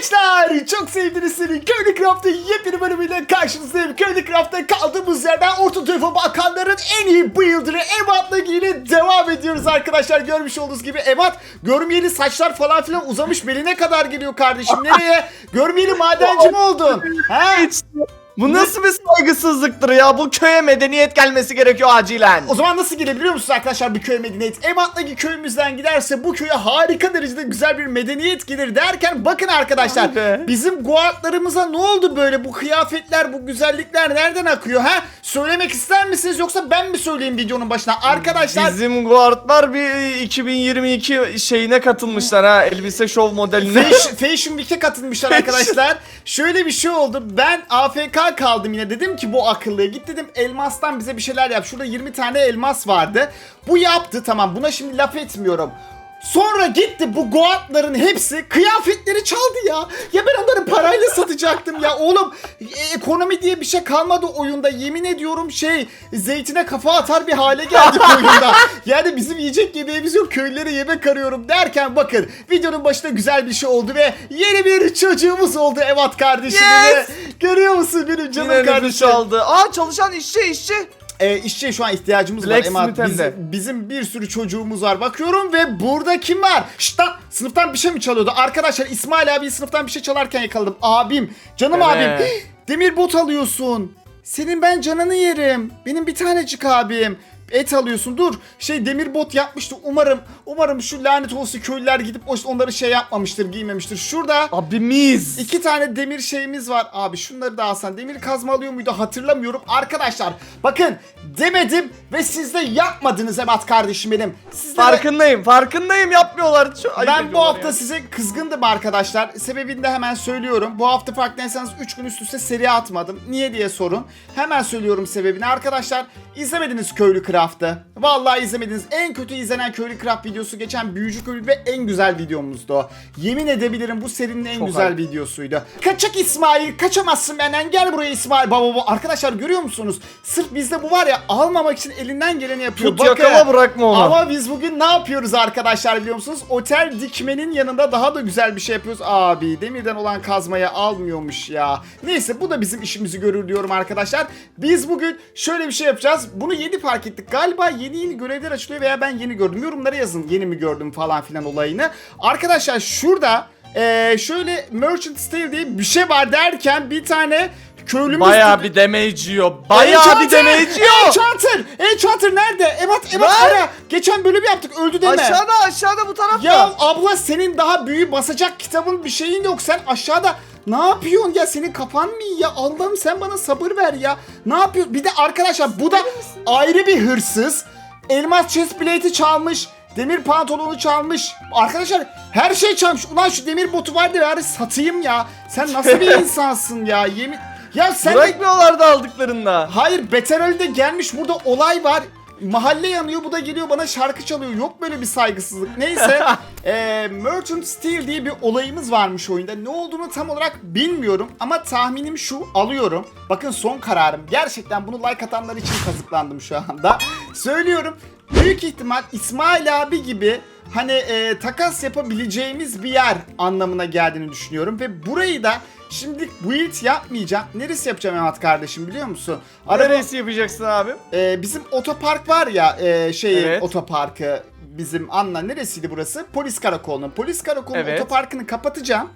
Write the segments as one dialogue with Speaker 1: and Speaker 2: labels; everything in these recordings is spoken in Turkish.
Speaker 1: Gençler çok sevdiğiniz senin Köylü Craft'ın yepyeni bölümüyle karşınızdayım. Köylü Craft'ta kaldığımız yerden Orta Tarafa Balkanların en iyi builder'ı Emat'la yine devam ediyoruz arkadaşlar. Görmüş olduğunuz gibi Emat görmeyeli saçlar falan filan uzamış beline kadar geliyor kardeşim. Nereye? Görmeyeli madenci mi oldun? Ha?
Speaker 2: Bu nasıl bir saygısızlıktır ya? Bu köye medeniyet gelmesi gerekiyor acilen.
Speaker 1: O zaman nasıl gelebiliyor musunuz arkadaşlar bir köy medeniyet? Emat'taki köyümüzden giderse bu köye harika derecede güzel bir medeniyet gelir derken bakın arkadaşlar
Speaker 2: Vay be.
Speaker 1: bizim guardlarımıza ne oldu böyle bu kıyafetler bu güzellikler nereden akıyor ha? Söylemek ister misiniz yoksa ben mi söyleyeyim videonun başına? Arkadaşlar
Speaker 2: Bizim guardlar bir 2022 şeyine katılmışlar ha. Elbise şov modeline.
Speaker 1: Fashion, Fashion Week'e katılmışlar arkadaşlar. Şöyle bir şey oldu. Ben AFK kaldım yine. Dedim ki bu akıllıya git dedim elmastan bize bir şeyler yap. Şurada 20 tane elmas vardı. Bu yaptı tamam buna şimdi laf etmiyorum. Sonra gitti bu goatların hepsi kıyafetleri çaldı ya. Ya ben onları parayla satacaktım ya. Oğlum e, ekonomi diye bir şey kalmadı oyunda. Yemin ediyorum şey zeytine kafa atar bir hale geldik oyunda. Yani bizim yiyecek yemeğimiz yok. Köylere yemek arıyorum derken bakın videonun başında güzel bir şey oldu ve yeni bir çocuğumuz oldu Evat kardeşim.
Speaker 2: Yes!
Speaker 1: Görüyor musun benim canım
Speaker 2: Yine
Speaker 1: kardeşim?
Speaker 2: aldı. Aa çalışan işçi işçi.
Speaker 1: Ee, işçiye şu an ihtiyacımız var
Speaker 2: Blacksmith
Speaker 1: Emat.
Speaker 2: hem
Speaker 1: Bizim, bizim bir sürü çocuğumuz var. Bakıyorum ve burada kim var? Şşt lan sınıftan bir şey mi çalıyordu? Arkadaşlar İsmail abi sınıftan bir şey çalarken yakaladım. Abim, canım
Speaker 2: Evet.
Speaker 1: abim. Demir bot alıyorsun. Senin ben canını yerim. Benim bir tanecik abim. Et alıyorsun. Dur. Şey demir bot yapmıştı. Umarım umarım şu lanet olası köylüler gidip onları şey yapmamıştır, giymemiştir. Şurada
Speaker 2: Abimiz.
Speaker 1: İki tane demir şeyimiz var. Abi şunları da alsan. Demir kazma alıyor muydu hatırlamıyorum. Arkadaşlar bakın demedim ve siz de yapmadınız Emat kardeşim benim. Siz de
Speaker 2: Farkındayım farkındayım yapmıyorlar. Şu-
Speaker 1: ben bu hafta
Speaker 2: ya.
Speaker 1: size kızgındım arkadaşlar. Sebebini de hemen söylüyorum. Bu hafta farkındaysanız 3 gün üst üste seri atmadım. Niye diye sorun. Hemen söylüyorum sebebini. Arkadaşlar izlemediniz Köylü Craft'ı. Vallahi izlemediniz. En kötü izlenen Köylü Craft videosu geçen Büyücü Köylü ve en güzel videomuzdu o. Yemin edebilirim bu serinin en
Speaker 2: Çok
Speaker 1: güzel
Speaker 2: ayıp.
Speaker 1: videosuydu. Kaçak İsmail, kaçamazsın benden. Gel buraya İsmail. Baba baba. Arkadaşlar görüyor musunuz? Sırf bizde bu var ya almamak için elinden geleni yapıyor.
Speaker 2: Tut yakala bırakma onu.
Speaker 1: Ama biz bugün ne yapıyoruz arkadaşlar biliyor musunuz? Otel dikmenin yanında daha da güzel bir şey yapıyoruz. Abi demirden olan kazmayı almıyormuş ya. Neyse bu da bizim işimizi görür diyorum arkadaşlar. Biz bugün şöyle bir şey yapacağız. Bunu yeni fark ettik. Galiba yeni yeni görevler açılıyor veya ben yeni gördüm. Yorumlara yazın yeni mi gördüm falan filan olayını. Arkadaşlar şurada eee, şöyle Merchant Tale diye bir şey var derken bir tane köylümüz...
Speaker 2: Bayağı bir damage yiyor. Bayağı bir
Speaker 1: Enchanter!
Speaker 2: damage yiyor.
Speaker 1: Enchanter! Enchanter nerede? Evet evet
Speaker 2: Lan!
Speaker 1: ara. Geçen bölüm yaptık öldü deme.
Speaker 2: Aşağıda aşağıda bu tarafta.
Speaker 1: Ya abla senin daha büyü basacak kitabın bir şeyin yok. Sen aşağıda ne yapıyorsun ya? Senin kafan mı iyi ya? Allah'ım sen bana sabır ver ya. Ne yapıyorsun? Bir de arkadaşlar bu da ayrı bir hırsız. Elmas chest plate'i çalmış. Demir pantolonu çalmış. Arkadaşlar her şey çalmış. Ulan şu demir botu vardı bari satayım ya. Sen nasıl bir insansın ya? Yemin... Ya sen de...
Speaker 2: Bırakmıyorlar da aldıklarında.
Speaker 1: Hayır Beter Ali de gelmiş burada olay var. Mahalle yanıyor bu da geliyor bana şarkı çalıyor. Yok böyle bir saygısızlık. Neyse eee, Merchant Steel diye bir olayımız varmış oyunda. Ne olduğunu tam olarak bilmiyorum ama tahminim şu alıyorum. Bakın son kararım. Gerçekten bunu like atanlar için kazıklandım şu anda. Söylüyorum. Büyük ihtimal İsmail abi gibi hani e, takas yapabileceğimiz bir yer anlamına geldiğini düşünüyorum ve burayı da şimdi build yapmayacağım. Neresi yapacağım Emat kardeşim biliyor musun? Araba,
Speaker 2: Neresi yapacaksın abi?
Speaker 1: e, bizim otopark var ya e, şey
Speaker 2: Evet.
Speaker 1: otoparkı bizim Anla neresiydi burası? Polis karakolunun. Polis karakolunun
Speaker 2: Evet.
Speaker 1: otoparkını kapatacağım.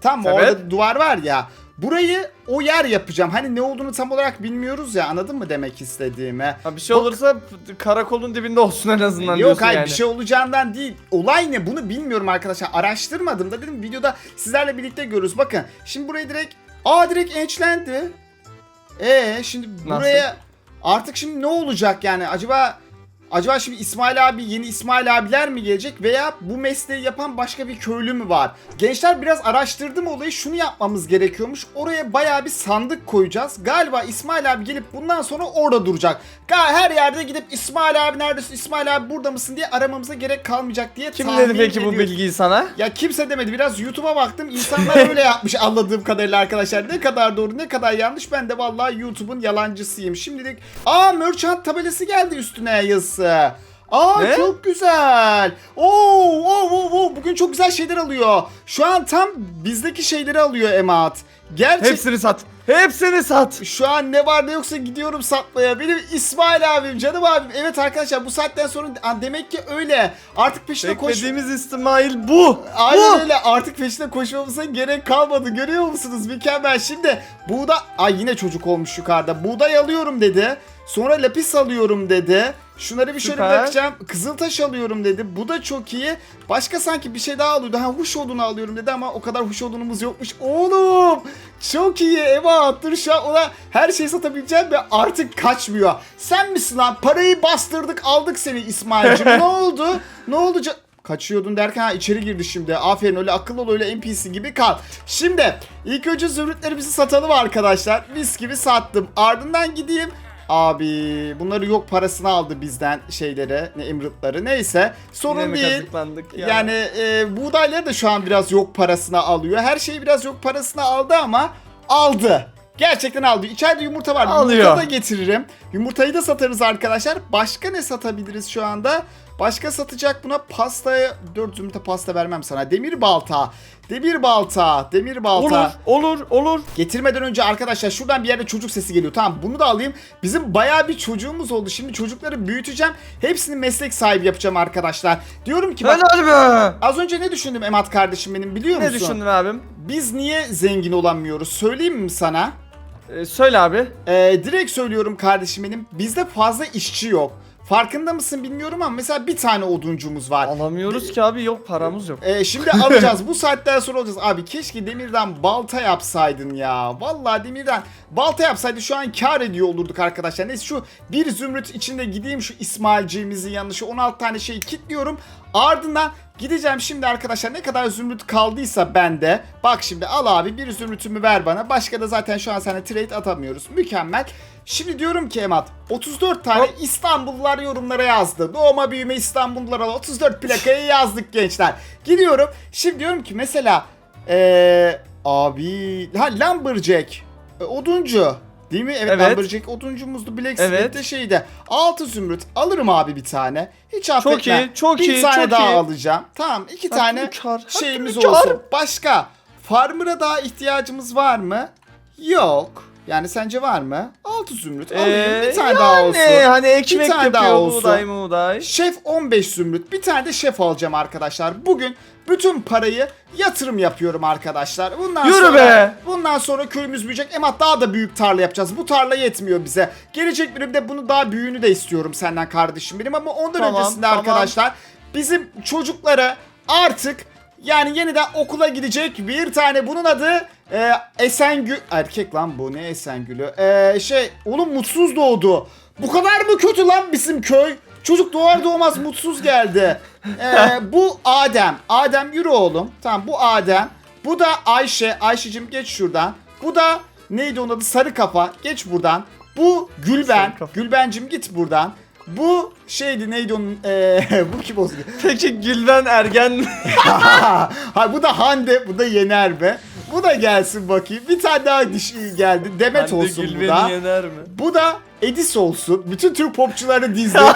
Speaker 1: Tamam mı?
Speaker 2: Evet.
Speaker 1: Orada duvar var ya. Burayı o yer yapacağım. Hani ne olduğunu tam olarak bilmiyoruz ya. Anladın mı demek istediğimi?
Speaker 2: Ha, bir şey olursa p- karakolun dibinde olsun en azından
Speaker 1: Yok
Speaker 2: diyorsun
Speaker 1: hayır
Speaker 2: yani.
Speaker 1: bir şey olacağından değil. Olay ne bunu bilmiyorum arkadaşlar. Araştırmadım da dedim videoda sizlerle birlikte görürüz. Bakın şimdi burayı direkt aa direkt enchlendi. Ee şimdi buraya artık şimdi ne olacak yani acaba acaba şimdi İsmail abi yeni İsmail abiler mi gelecek veya bu mesleği yapan başka bir köylü mü var? Gençler biraz araştırdım olayı şunu yapmamız gerekiyormuş. Oraya bayağı bir sandık koyacağız. Galiba İsmail abi gelip bundan sonra orada duracak. Her yerde gidip İsmail abi neredesin İsmail abi burada mısın diye aramamıza gerek kalmayacak diye
Speaker 2: Kim
Speaker 1: tahmin
Speaker 2: dedi peki bu
Speaker 1: ediyorum.
Speaker 2: bilgiyi sana?
Speaker 1: Ya kimse demedi. Biraz YouTube'a baktım. İnsanlar öyle yapmış anladığım kadarıyla arkadaşlar. Ne kadar doğru ne kadar yanlış. Ben de vallahi YouTube'un yalancısıyım. Şimdilik aa merchant tabelası geldi üstüne yazısı. Aa
Speaker 2: Ne?
Speaker 1: çok güzel. Oo, oo, oo, oo, bugün çok güzel şeyler alıyor. Şu an tam bizdeki şeyleri alıyor Emat. Gerçek
Speaker 2: Hepsini sat. Hepsini sat.
Speaker 1: şu an ne var ne yoksa gidiyorum satmaya. Benim İsmail abim, canım abim. Evet arkadaşlar bu saatten sonra demek ki öyle. Artık peşine koş.
Speaker 2: Beklediğimiz İsmail bu.
Speaker 1: Aynen
Speaker 2: bu.
Speaker 1: öyle artık peşine koşmamıza gerek kalmadı görüyor musunuz mükemmel şimdi buğday ay yine çocuk olmuş yukarıda buğday alıyorum dedi sonra lapis alıyorum dedi şunları bir şöyle
Speaker 2: Süper.
Speaker 1: bakacağım kızıltaş alıyorum dedi bu da çok iyi başka sanki bir şey daha alıyordu ha huş odunu alıyorum dedi ama o kadar huş odunumuz yokmuş oğlum çok iyi Eva dur şu an ona her şeyi satabileceğim ve artık kaçmıyor sen misin lan parayı bastırdık aldık seni İsmail'cim ne oldu ne oldu Kaçıyordun derken ha içeri girdi şimdi. Aferin öyle akıllı ol öyle NPC gibi kal. Şimdi ilk önce zümrütlerimizi satalım arkadaşlar. Mis gibi sattım. Ardından gideyim. Abi bunları yok parasını aldı bizden şeyleri, ne emerald'ları neyse.
Speaker 2: Yine
Speaker 1: Sorun
Speaker 2: mi
Speaker 1: değil.
Speaker 2: kazıklandık ya?
Speaker 1: Yani e, buğdayları da şu an biraz yok parasına alıyor. Her şeyi biraz yok parasına aldı ama aldı. Gerçekten aldı. İçeride yumurta var.
Speaker 2: Alıyor.
Speaker 1: Yumurta da getiririm. Yumurtayı da satarız arkadaşlar. Başka ne satabiliriz şu anda? Başka satacak buna pastaya 4 zümrüte pasta vermem sana. Demir balta. Demir balta. Demir balta.
Speaker 2: Olur, olur, olur.
Speaker 1: Getirmeden önce arkadaşlar şuradan bir yerde çocuk sesi geliyor. Tamam bunu da alayım. Bizim bayağı bir çocuğumuz oldu. Şimdi çocukları büyüteceğim. Hepsini meslek sahibi yapacağım arkadaşlar. Diyorum ki bak
Speaker 2: Helal be.
Speaker 1: az önce ne düşündüm Emat kardeşim benim biliyor musun?
Speaker 2: Ne düşündün abim?
Speaker 1: Biz niye zengin olamıyoruz? Söyleyeyim mi sana?
Speaker 2: Ee, söyle abi.
Speaker 1: Ee, direkt söylüyorum kardeşim benim. Bizde fazla işçi yok. Farkında mısın bilmiyorum ama mesela bir tane oduncumuz var.
Speaker 2: Alamıyoruz ki abi yok paramız yok.
Speaker 1: Ee, şimdi alacağız. Bu saatten sonra alacağız. Abi keşke demirden balta yapsaydın ya. Vallahi demirden balta yapsaydı şu an kar ediyor olurduk arkadaşlar. Neyse şu bir zümrüt içinde gideyim şu İsmailciğimizin yanına şu 16 tane şeyi kilitliyorum. Ardından gideceğim şimdi arkadaşlar ne kadar zümrüt kaldıysa bende. Bak şimdi al abi bir zümrütümü ver bana. Başka da zaten şu an sana trade atamıyoruz. Mükemmel. Şimdi diyorum ki Emat 34 tane
Speaker 2: Hop.
Speaker 1: İstanbullular yorumlara yazdı. Doğma büyüme İstanbullular 34 plakayı yazdık gençler. Gidiyorum. Şimdi diyorum ki mesela eee abi ha Lumberjack e, oduncu değil mi? Evet,
Speaker 2: Evet.
Speaker 1: Lumberjack oduncumuzdu Blacksmith'te
Speaker 2: Evet.
Speaker 1: şeyde. 6 zümrüt alırım abi bir tane. Hiç affetme.
Speaker 2: iyi, çok
Speaker 1: bir
Speaker 2: iyi,
Speaker 1: tane
Speaker 2: çok
Speaker 1: daha
Speaker 2: iyi.
Speaker 1: alacağım. Tamam iki tane
Speaker 2: Hakkını kar, hakkını
Speaker 1: şeyimiz
Speaker 2: kar.
Speaker 1: olsun. Başka farmer'a daha ihtiyacımız var mı? Yok. Yani sence var mı? 6 zümrüt alayım.
Speaker 2: Ee,
Speaker 1: bir tane
Speaker 2: yani,
Speaker 1: daha olsun.
Speaker 2: Hani ekmek
Speaker 1: tane daha
Speaker 2: yapıyor
Speaker 1: olsun.
Speaker 2: buğday buğday.
Speaker 1: Şef 15 zümrüt. Bir tane de şef alacağım arkadaşlar. Bugün bütün parayı yatırım yapıyorum arkadaşlar. Bundan
Speaker 2: Yürü
Speaker 1: sonra,
Speaker 2: be!
Speaker 1: Bundan sonra köyümüz büyüyecek. Emat daha da büyük tarla yapacağız. Bu tarla yetmiyor bize. Gelecek bölümde bunu daha büyüğünü de istiyorum senden kardeşim benim. Ama ondan
Speaker 2: Tamam,
Speaker 1: öncesinde
Speaker 2: tamam.
Speaker 1: arkadaşlar bizim çocuklara artık yani yeniden okula gidecek bir tane bunun adı e, Esengül erkek lan bu ne Esengül'ü? E, şey oğlum mutsuz doğdu. Bu kadar mı kötü lan bizim köy? Çocuk doğar doğmaz mutsuz geldi. E, bu Adem. Adem yürü oğlum. Tamam bu Adem. Bu da Ayşe. Ayşe'cim geç şuradan. Bu da neydi onun adı? Sarı kafa. Geç buradan. Bu Gülben. Gülbencim git buradan. Bu şeydi neydi onun e, bu kim olsun?
Speaker 2: Peki Gülben Ergen
Speaker 1: ha bu da Hande, bu da Yener be. Bu da gelsin bakayım. Bir tane daha dişi geldi. Demet
Speaker 2: Hande
Speaker 1: olsun bu
Speaker 2: Gülben'i
Speaker 1: da.
Speaker 2: yener mi?
Speaker 1: Bu da Edis olsun. Bütün Türk popçuları dizdi.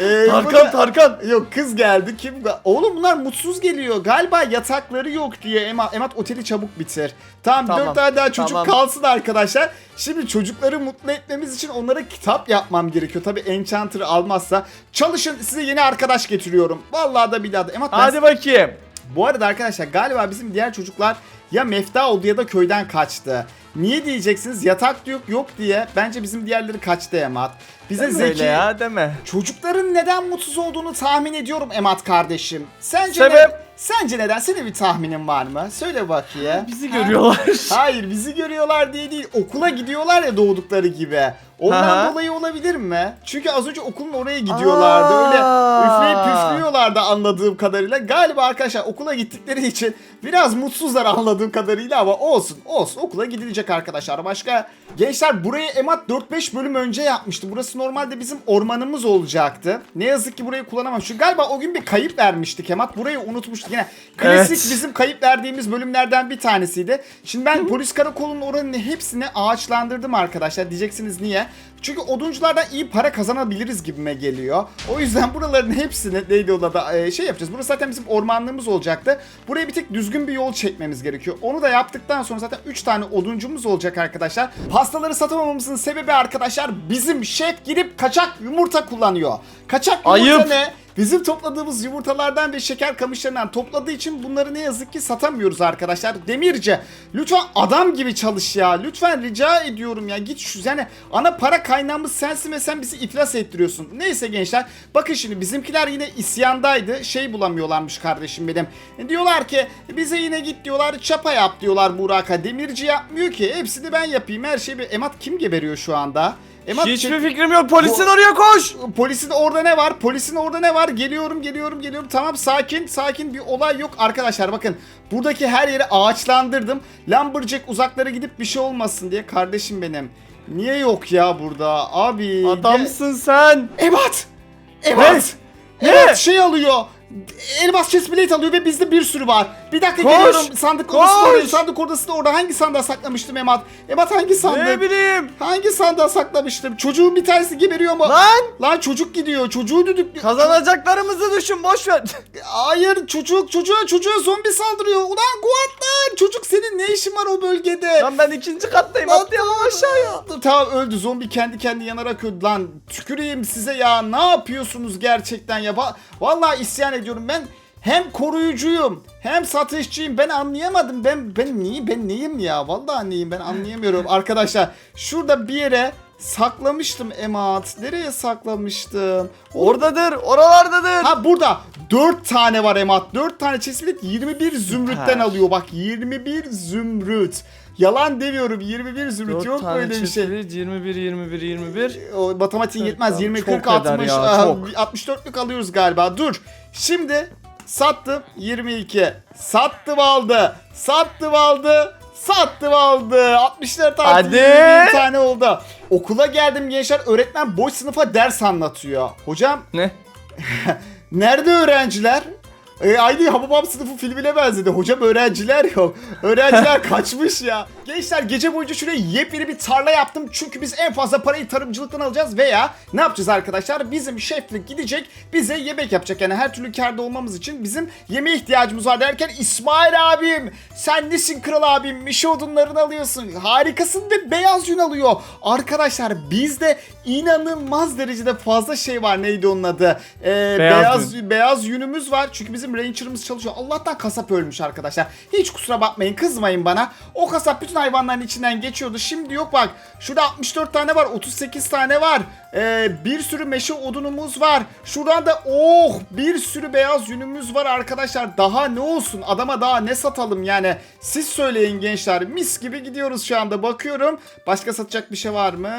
Speaker 1: Ee,
Speaker 2: Tarkan
Speaker 1: da-
Speaker 2: Tarkan.
Speaker 1: Yok kız geldi. Kim? Oğlum bunlar mutsuz geliyor. Galiba yatakları yok diye. Emat, Emat oteli çabuk bitir. Tamam,
Speaker 2: Tamam,
Speaker 1: dört tane daha çocuk
Speaker 2: tamam.
Speaker 1: kalsın arkadaşlar. Şimdi çocukları mutlu etmemiz için onlara kitap yapmam gerekiyor. Tabi Enchanter'ı almazsa. Çalışın size yeni arkadaş getiriyorum. Vallahi da billahi da. Emat ben
Speaker 2: Hadi bakayım.
Speaker 1: bu arada arkadaşlar galiba bizim diğer çocuklar ya mefta oldu ya da köyden kaçtı. Niye diyeceksiniz? Yatak yok yok diye. Bence bizim diğerleri kaçtı Emat. Bize
Speaker 2: Deme
Speaker 1: zeki.
Speaker 2: öyle ya deme.
Speaker 1: Çocukların neden mutsuz olduğunu tahmin ediyorum Emat kardeşim. Sence
Speaker 2: Sebep?
Speaker 1: ne- sence neden? Senin bir tahminin var mı? Söyle bakayım.
Speaker 2: Bizi görüyorlar.
Speaker 1: Hayır bizi görüyorlar diye değil. Okula gidiyorlar ya doğdukları gibi. Ondan
Speaker 2: Aha.
Speaker 1: dolayı olabilir mi? Çünkü az önce okulun oraya gidiyorlardı. Öyle üfleyip püflüyorlardı anladığım kadarıyla. Galiba arkadaşlar okula gittikleri için biraz mutsuzlar anladığım kadarıyla ama olsun olsun okula gidilecek arkadaşlar. Başka gençler burayı Emat 4-5 bölüm önce yapmıştı. Burası normalde bizim ormanımız olacaktı. Ne yazık ki burayı kullanamam. Çünkü galiba o gün bir kayıp vermiştik Emat. Burayı unutmuşlar. Yapmıştık. Yine klasik
Speaker 2: Evet.
Speaker 1: bizim kayıp verdiğimiz bölümlerden bir tanesiydi. Şimdi ben polis karakolunun oranını hepsini ağaçlandırdım arkadaşlar. Diyeceksiniz niye? Çünkü odunculardan iyi para kazanabiliriz gibime geliyor. O yüzden buraların hepsini neydi o da e, şey yapacağız. Burası zaten bizim ormanlığımız olacaktı. Buraya bir tek düzgün bir yol çekmemiz gerekiyor. Onu da yaptıktan sonra zaten 3 tane oduncumuz olacak arkadaşlar. Pastaları satamamamızın sebebi arkadaşlar bizim şef gidip kaçak yumurta kullanıyor. Kaçak yumurta
Speaker 2: Ayıp.
Speaker 1: ne? Bizim topladığımız yumurtalardan ve şeker kamışlarından topladığı için bunları ne yazık ki satamıyoruz arkadaşlar. Demirci lütfen adam gibi çalış ya. Lütfen rica ediyorum ya. Git şu yani ana para kaynağımız sensin ve sen bizi iflas ettiriyorsun. Neyse gençler bakın şimdi bizimkiler yine isyandaydı. Şey bulamıyorlarmış kardeşim benim. E, diyorlar ki bize yine git diyorlar çapa yap diyorlar Burak'a. Demirci yapmıyor ki. Hepsini ben yapayım. Her şeyi. Emat kim geberiyor şu anda? Emat
Speaker 2: Hiçbir
Speaker 1: çek-
Speaker 2: fikrim yok. Polisin
Speaker 1: Bu-
Speaker 2: oraya koş.
Speaker 1: Polisin orada ne var? Polisin orada ne var? Geliyorum, geliyorum, geliyorum. Tamam sakin, sakin bir olay yok. Arkadaşlar bakın buradaki her yeri ağaçlandırdım. Lumberjack uzaklara gidip bir şey olmasın diye. Kardeşim benim. Niye yok ya burada? Abi.
Speaker 2: Adamsın sen.
Speaker 1: Ebat! Ebat!
Speaker 2: Ne?
Speaker 1: Evet şey alıyor. Elmas chest plate alıyor ve bizde bir sürü var. Bir dakika
Speaker 2: Koş!
Speaker 1: geliyorum. Sandık odası. Sandık odası da orada. Hangi sandığa saklamıştım Emat? Emat hangi sandık?
Speaker 2: Ne bileyim.
Speaker 1: Hangi sandığa saklamıştım? Çocuğun bir tanesi geberiyor ama.
Speaker 2: Lan.
Speaker 1: Lan çocuk gidiyor. Çocuğu düdüklüyor.
Speaker 2: Kazanacaklarımızı düşün boş ver.
Speaker 1: Hayır çocuk çocuğa çocuğa zombi saldırıyor. Ulan Guatlar çocuk senin ne işin var o bölgede?
Speaker 2: Lan ben ikinci kattayım
Speaker 1: Lan
Speaker 2: atlayalım aşağıya.
Speaker 1: Tamam öldü zombi kendi kendi yanarak öldü lan. Tüküreyim size ya ne yapıyorsunuz gerçekten ya. Va- Vallahi isyan ediyorum ben. Hem koruyucuyum hem satışçıyım ben anlayamadım ben ben niye ben neyim ya vallahi neyim ben anlayamıyorum arkadaşlar şurada bir yere saklamıştım Emat nereye saklamıştım
Speaker 2: Oradadır, oralardadır.
Speaker 1: Ha burada 4 tane var Emat. 4 tane chestplate 21 zümrütten
Speaker 2: Süper.
Speaker 1: alıyor. Bak 21 zümrüt. Yalan demiyorum 21 zümrüt
Speaker 2: Dört
Speaker 1: yok
Speaker 2: tane
Speaker 1: böyle bir şey.
Speaker 2: çiftlik, 21, 21, 21.
Speaker 1: O matematiğin yetmez.
Speaker 2: ya,
Speaker 1: 20
Speaker 2: çok
Speaker 1: 40
Speaker 2: eder
Speaker 1: 60
Speaker 2: ya,
Speaker 1: ah,
Speaker 2: çok.
Speaker 1: 64'lük alıyoruz galiba. Dur. Şimdi sattım 22. Sattım aldı. Sattım aldı. Sattım aldı. 64 artı
Speaker 2: Hadi.
Speaker 1: 21 tane oldu. Okula geldim gençler. Öğretmen boş sınıfa ders anlatıyor. Hocam
Speaker 2: Ne?
Speaker 1: Nerede öğrenciler? E, aynı Hababam sınıfı filmine benzedi. Hocam öğrenciler yok. Öğrenciler kaçmış ya. Gençler gece boyunca şuraya yepyeni bir tarla yaptım. Çünkü biz en fazla parayı tarımcılıktan alacağız. Veya ne yapacağız arkadaşlar? Bizim şeflik gidecek bize yemek yapacak. Yani her türlü karda olmamız için bizim yemeğe ihtiyacımız var derken İsmail abim sen nesin kral abim? Mişe odunlarını alıyorsun. Harikasın ve beyaz yün alıyor. Arkadaşlar bizde inanılmaz derecede fazla şey var. Neydi onun adı? Ee,
Speaker 2: Beyaz
Speaker 1: beyaz beyaz yünümüz var. Çünkü bizim ranger'ımız çalışıyor. Allah'tan kasap ölmüş arkadaşlar. Hiç kusura bakmayın kızmayın bana. O kasap bütün hayvanların içinden geçiyordu. Şimdi yok bak. Şurada 64 tane var. 38 tane var. Ee, bir sürü meşe odunumuz var. Şuradan da oh bir sürü beyaz yünümüz var arkadaşlar. Daha ne olsun? Adama daha ne satalım yani? Siz söyleyin gençler. Mis gibi gidiyoruz şu anda. Bakıyorum. Başka satacak bir şey var mı?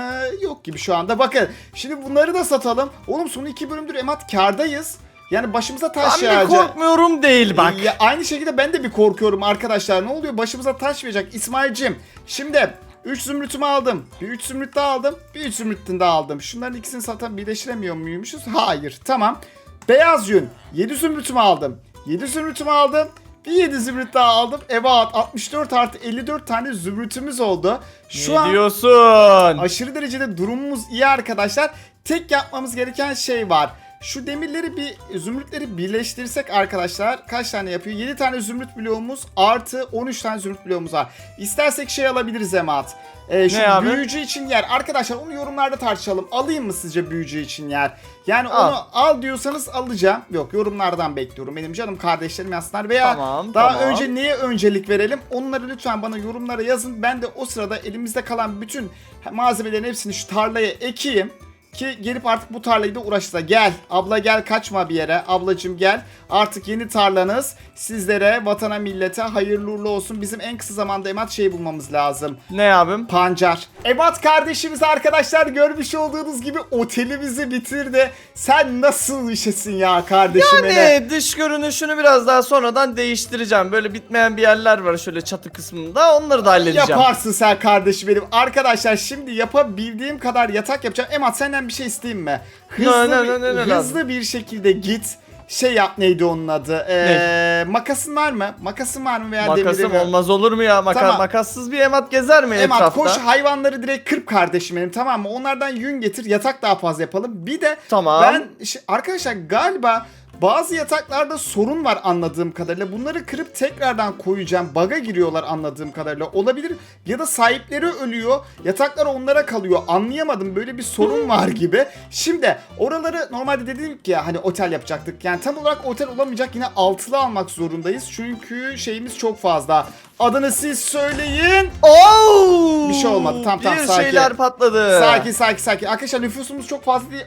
Speaker 1: Yok gibi şu anda. Bakın. Şimdi bunları da satalım. Oğlum son iki bölümdür emat kardayız. Yani başımıza taş
Speaker 2: Ben
Speaker 1: yağacak.
Speaker 2: korkmuyorum değil bak.
Speaker 1: Ya aynı şekilde ben de bir korkuyorum arkadaşlar. Ne oluyor? Başımıza taş yağacak. İsmail'cim şimdi 3 zümrütümü aldım. Bir 3 zümrüt daha aldım. Bir 3 zümrütünü daha aldım. Şunların ikisini zaten birleştiremiyor muymuşuz? Hayır. Tamam. Beyaz yün. 7 zümrütümü aldım. 7 zümrütümü aldım. Bir 7 zümrüt daha aldım. Eve at. 64 artı 54 tane zümrütümüz oldu. Şu
Speaker 2: ne
Speaker 1: an
Speaker 2: diyorsun?
Speaker 1: aşırı derecede durumumuz iyi arkadaşlar. Tek yapmamız gereken şey var. Şu demirleri bir zümrütleri birleştirirsek arkadaşlar kaç tane yapıyor? 7 tane zümrüt bloğumuz artı 13 tane zümrüt bloğumuz var. İstersek şey alabiliriz Emat. Ee, şu
Speaker 2: Ne abi?
Speaker 1: büyücü için yer. Arkadaşlar onu yorumlarda tartışalım. Alayım mı sizce büyücü için yer? Yani
Speaker 2: Al.
Speaker 1: onu al diyorsanız alacağım. Yok yorumlardan bekliyorum. Benim canım kardeşlerim yazsınlar. Veya
Speaker 2: Tamam,
Speaker 1: daha
Speaker 2: tamam.
Speaker 1: önce neye öncelik verelim? Onları lütfen bana yorumlara yazın. Ben de o sırada elimizde kalan bütün malzemelerin hepsini şu tarlaya ekeyim. Ki gelip artık bu tarlayı da uğraşsa. Gel abla gel kaçma bir yere. Ablacım gel. Artık yeni tarlanız sizlere, vatana, millete hayırlı uğurlu olsun. Bizim en kısa zamanda Emat şey bulmamız lazım.
Speaker 2: Ne abim?
Speaker 1: Pancar. Ebat kardeşimiz arkadaşlar görmüş olduğunuz gibi otelimizi bitirdi. Sen nasıl işesin ya kardeşim?
Speaker 2: Yani dış görünüşünü biraz daha sonradan değiştireceğim. Böyle bitmeyen bir yerler var şöyle çatı kısmında. Onları da halledeceğim.
Speaker 1: Yaparsın sen kardeşim benim. Arkadaşlar şimdi yapabildiğim kadar yatak yapacağım. Emat senden bir şey isteyeyim mi? Hızlı,
Speaker 2: Ne, ne, ne, ne, ne
Speaker 1: hızlı bir şekilde git. şey yap neydi onun adı? Ee, makasın var mı? Makasın var mı veya demiri
Speaker 2: Makasım
Speaker 1: mi?
Speaker 2: olmaz olur mu ya? Maka-
Speaker 1: Tamam.
Speaker 2: Makassız bir emat gezer mi
Speaker 1: Emat
Speaker 2: etrafta?
Speaker 1: koş hayvanları direkt kırp kardeşim benim tamam mı? Onlardan yün getir yatak daha fazla yapalım. Bir de
Speaker 2: Tamam.
Speaker 1: ben arkadaşlar galiba bazı yataklarda sorun var anladığım kadarıyla. Bunları kırıp tekrardan koyacağım. Baga giriyorlar anladığım kadarıyla. Olabilir ya da sahipleri ölüyor. Yataklar onlara kalıyor. Anlayamadım. Böyle bir sorun var gibi. Şimdi oraları normalde dedim ki ya hani otel yapacaktık. Yani tam olarak otel olamayacak. Yine altılı almak zorundayız. Çünkü şeyimiz çok fazla. Adını siz söyleyin.
Speaker 2: Oo!
Speaker 1: Bir şey olmadı. Tamam, tamam,
Speaker 2: Bir
Speaker 1: sakin.
Speaker 2: şeyler patladı.
Speaker 1: Sakin sakin sakin. Arkadaşlar nüfusumuz çok fazla değil.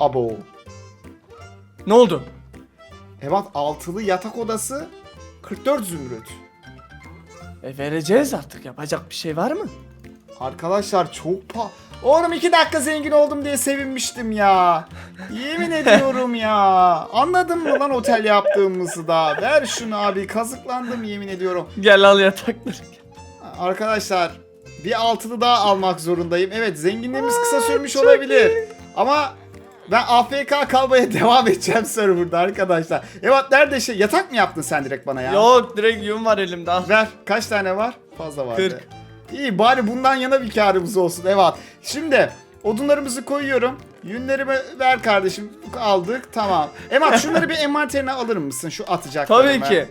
Speaker 1: Abo.
Speaker 2: Ne oldu?
Speaker 1: Evet altılı yatak odası 44 zümrüt.
Speaker 2: E vereceğiz artık. Yapacak bir şey var mı?
Speaker 1: Arkadaşlar çok pa... Oğlum iki dakika zengin oldum diye sevinmiştim ya. Yemin ediyorum ya. Anladın mı lan otel yaptığımızı da? Ver şunu abi. Kazıklandım yemin ediyorum.
Speaker 2: Gel al yatakları.
Speaker 1: Arkadaşlar bir altılı daha almak zorundayım. Evet zenginliğimiz kısa sürmüş olabilir. Ama ben AFK kalmaya devam edeceğim serverda arkadaşlar. Evet nerede şey yatak mı yaptın sen direkt bana ya?
Speaker 2: Yok direkt yün var elimde al.
Speaker 1: Ver kaç tane var? Fazla var.
Speaker 2: 40.
Speaker 1: İyi bari bundan yana bir karımız olsun. Evet. Şimdi odunlarımızı koyuyorum. Yünlerimi ver kardeşim. Aldık. Tamam. Emat şunları bir envanterine alır mısın? Şu atacaklarımı.
Speaker 2: Tabii ki.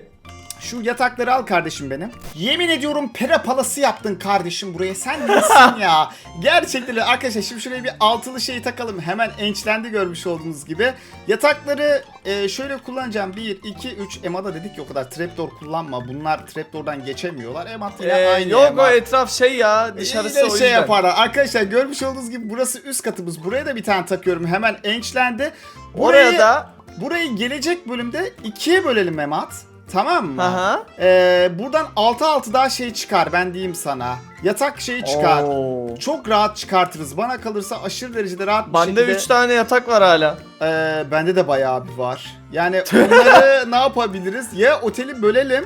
Speaker 1: Şu yatakları al kardeşim benim. Yemin ediyorum pera palası yaptın kardeşim buraya. Sen nesin ya? Gerçekten arkadaşlar şimdi şuraya bir altılı şeyi takalım. Hemen ençlendi görmüş olduğunuz gibi. Yatakları e, şöyle kullanacağım. 1, 2, 3. Emada dedik ya o kadar trapdoor kullanma. Bunlar trapdoor'dan geçemiyorlar. Emat yine
Speaker 2: Ee,
Speaker 1: aynı
Speaker 2: yok o etraf şey ya dışarısı
Speaker 1: Yine
Speaker 2: o
Speaker 1: şey
Speaker 2: yüzden.
Speaker 1: yaparlar. Arkadaşlar görmüş olduğunuz gibi burası üst katımız. Buraya da bir tane takıyorum. Hemen ençlendi. Burayı,
Speaker 2: Oraya da
Speaker 1: burayı gelecek bölümde ikiye bölelim Emat. Tamam mı?
Speaker 2: Aha.
Speaker 1: Ee, buradan 6 6 daha şey çıkar ben diyeyim sana. Yatak şeyi çıkar.
Speaker 2: Oo.
Speaker 1: Çok rahat çıkartırız. Bana kalırsa aşırı derecede rahat bir
Speaker 2: Bende
Speaker 1: şekilde.
Speaker 2: 3 tane yatak var hala.
Speaker 1: Ee, bende de bayağı bir var. Yani onları ne yapabiliriz? Ya oteli bölelim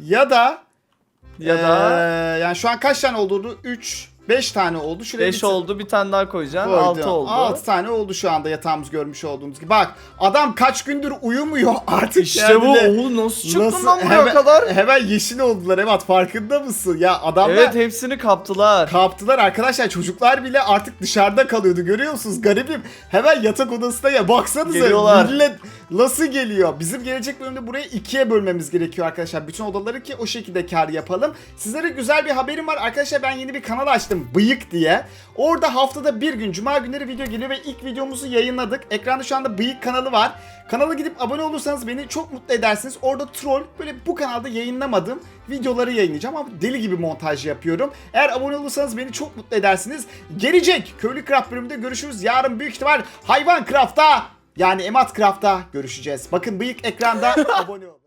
Speaker 1: ya da
Speaker 2: Ya da
Speaker 1: ee, yani şu an kaç tane oldu? 3 5 tane oldu. Şuraya
Speaker 2: 5
Speaker 1: bir
Speaker 2: oldu bir tane daha koyacaksın.
Speaker 1: koydum.
Speaker 2: 6 oldu.
Speaker 1: 6 tane oldu şu anda yatağımız görmüş olduğunuz gibi. Bak adam kaç gündür uyumuyor artık
Speaker 2: İşte bu
Speaker 1: kendine.
Speaker 2: oğlum nasıl çıktın lan buraya
Speaker 1: hemen,
Speaker 2: kadar?
Speaker 1: Hemen yeşil oldular evet farkında mısın? Ya adamlar
Speaker 2: Evet hepsini kaptılar.
Speaker 1: kaptılar arkadaşlar çocuklar bile artık dışarıda kalıyordu görüyor musunuz? Garibim hemen yatak odasına ya baksanıza
Speaker 2: Geliyorlar.
Speaker 1: millet nasıl geliyor? Bizim gelecek bölümde burayı ikiye bölmemiz gerekiyor arkadaşlar. Bütün odaları ki o şekilde kar yapalım. Sizlere güzel bir haberim var arkadaşlar ben yeni bir kanal açtım Bıyık diye. Orada haftada bir gün cuma günleri video geliyor ve ilk videomuzu yayınladık. Ekranda şu anda Bıyık kanalı var. Kanala gidip abone olursanız beni çok mutlu edersiniz. Orada troll böyle bu kanalda yayınlamadığım videoları yayınlayacağım ama deli gibi montaj yapıyorum. Eğer abone olursanız beni çok mutlu edersiniz. Gelecek Köylü Craft bölümünde görüşürüz. Yarın büyük ihtimal Hayvan Craft'ta yani Emat Craft'ta görüşeceğiz. Bakın bıyık ekranda abone olun.